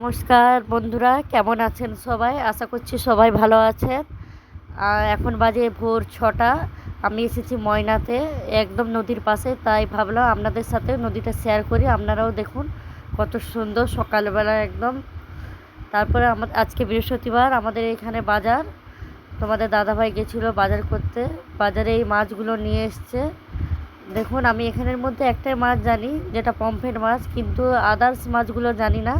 নমস্কার বন্ধুরা, কেমন আছেন সবাই? আশা করছি সবাই ভালো আছেন। এখন বাজে ভোর ছটা। আমি এসেছি ময়নাতে, একদম নদীর পাশে, তাই ভাবলাম আপনাদের সাথে নদীটা শেয়ার করি। আপনারাও দেখুন কত সুন্দর সকালবেলা একদম। তারপরে আমার আজকে বৃহস্পতিবার, আমাদের এখানে বাজার। তোমাদের দাদাভাই গেছিল বাজার করতে। বাজারে এই মাছগুলো নিয়ে এসছে। দেখুন, আমি এখানের মধ্যে একটাই মাছ জানি, যেটা পমফ্রেট মাছ, কিন্তু আদার্স মাছগুলো জানি না।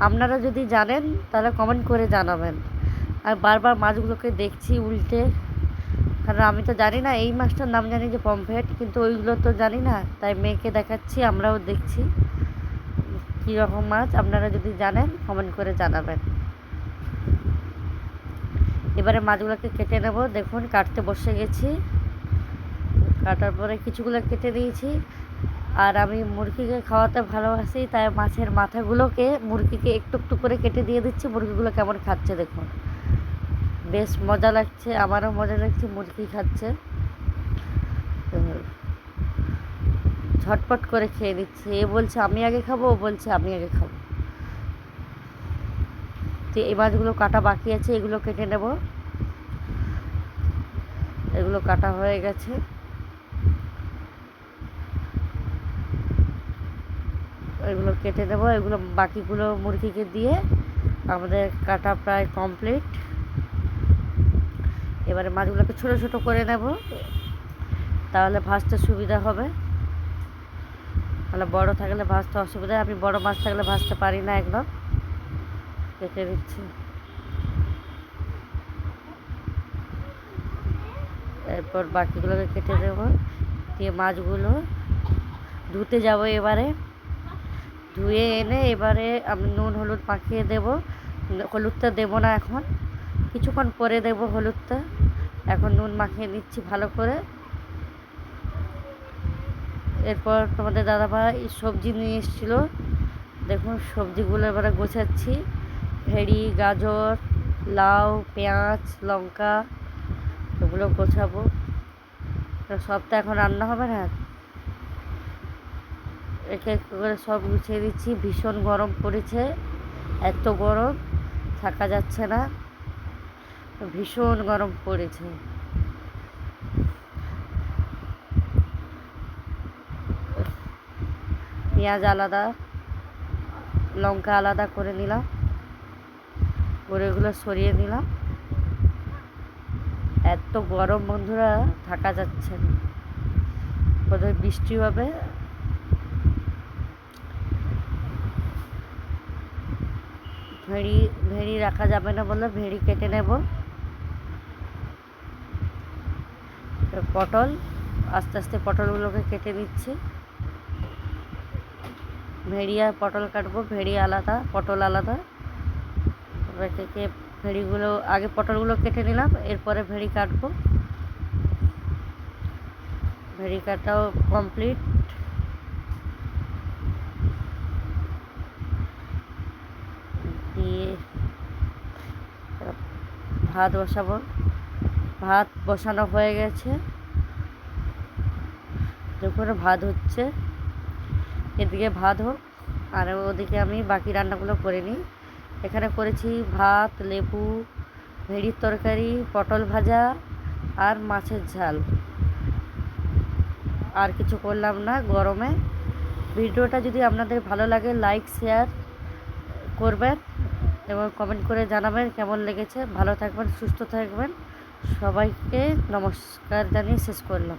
আপনারা যদি জানেন, তাহলে কমেন্ট করে জানাবেন। আর বারবার মাছগুলোকে দেখছি উল্টে। কারণ আমি তো জানি না, এই মাছটার নাম জানি যে পমফ্রেট, কিন্তু ওইগুলো তো জানি না। তাই মেয়েকে দেখাচ্ছি, আমরাও দেখছি রকম মাছ। আপনারা যদি জানেন কমেন্ট করে জানাবেন। এবারে মাছগুলোকে কেটে নেব। দেখুন, কাটতে বসে গেছি। কাটার পরে কিছুগুলো কেটে দিয়েছি। আর আমি মুরগিকে খাওয়াতে ভালোবাসি, তাই মাছের মাথাগুলোকে মুরগিকে একটু একটু করে কেটে দিয়ে দিচ্ছি। মুরগিগুলো কেমন খাচ্ছে দেখুন। বেশ মজা লাগছে, আমারও মজা লাগছে মুরগি খাচ্ছে। ঝটপট করে খেয়ে নিচ্ছে। এ বলছে, আমি আগে খাব, ও বলছে, আমি আগে খাব। তো এই মাছগুলো কাটা বাকি আছে, এগুলো কেটে নেব। এগুলো কাটা হয়ে গেছে। এগুলো কেটে দেবো। এগুলো বাকিগুলো মুরগিকে দিয়ে আমাদের কাটা প্রায় কমপ্লিট এবারে মাছগুলোকে ছোটো ছোটো করে নেব। তাহলে ভাজতে সুবিধা হবে। তাহলে বড় থাকলে ভাজতে অসুবিধা আমি বড় মাছ থাকলে ভাজতে পারি না একদম। কেটে দিচ্ছি এরপর বাকিগুলোকে কেটে দেবো। দিয়ে মাছগুলো ধুতে যাব এবারে। ধুয়ে এনে এবারে আমি নুন, হলুদ মাখিয়ে দেব। হলুদটা দেবো না এখন। কিছুক্ষণ পরে দেব হলুদটা। এখন নুন মাখিয়ে নিচ্ছি ভালো করে। এরপর তোমাদের দাদা দাদাভাই সবজি নিয়ে এসেছিল। দেখুন, সবজিগুলো এবারে গোছাচ্ছি। ভেড়ি, গাজর, লাউ, পেঁয়াজ, লঙ্কা, এগুলো গোছাবো। সব তো এখন রান্না হবে না? এক এক করে সব গুছিয়ে দিচ্ছি। ভীষণ গরম পড়েছে। এত গরম, থাকা যাচ্ছে না। ভীষণ গরম পড়েছে। পেঁয়াজ আলাদা, লঙ্কা আলাদা করে নিলাম। করে সরিয়ে নিলাম। এত গরম বন্ধুরা, থাকা যাচ্ছে না। বোধহয় বৃষ্টি হবে। ভেড়ি ভেড়ি রাখা যাবে না বলে ভেড়ি কেটে নেব। পটল, আস্তে আস্তে পটলগুলোকে কেটে দিচ্ছি ভেড়ি আর পটল কাটবো, ভেড়ি আলাদা, পটল আলাদা। থেকে ভেড়িগুলো, আগে পটলগুলো কেটে নিলাম, এরপরে ভেড়ি কাটবো। ভেড়ি কাটাও কমপ্লিট দিয়ে ভাত বসাবো। ভাত বসানো হয়ে গেছে। দেখুন ভাত হচ্ছে। এদিকে ভাত হোক, আর ওদিকে আমি বাকি রান্নাগুলো করে নিই। এখানে করেছি ভাত, লেবু, ভেড়ির তরকারি, পটল ভাজা, আর মাছের ঝাল। আর কিছু করলাম না গরমে। ভিডিওটা যদি আপনাদের ভালো লাগে লাইক শেয়ার করবেন। এবং কমেন্ট করে জানাবেন কেমন লেগেছে। ভালো থাকবেন, সুস্থ থাকবেন। সবাইকে নমস্কার জানিয়ে শেষ করলাম।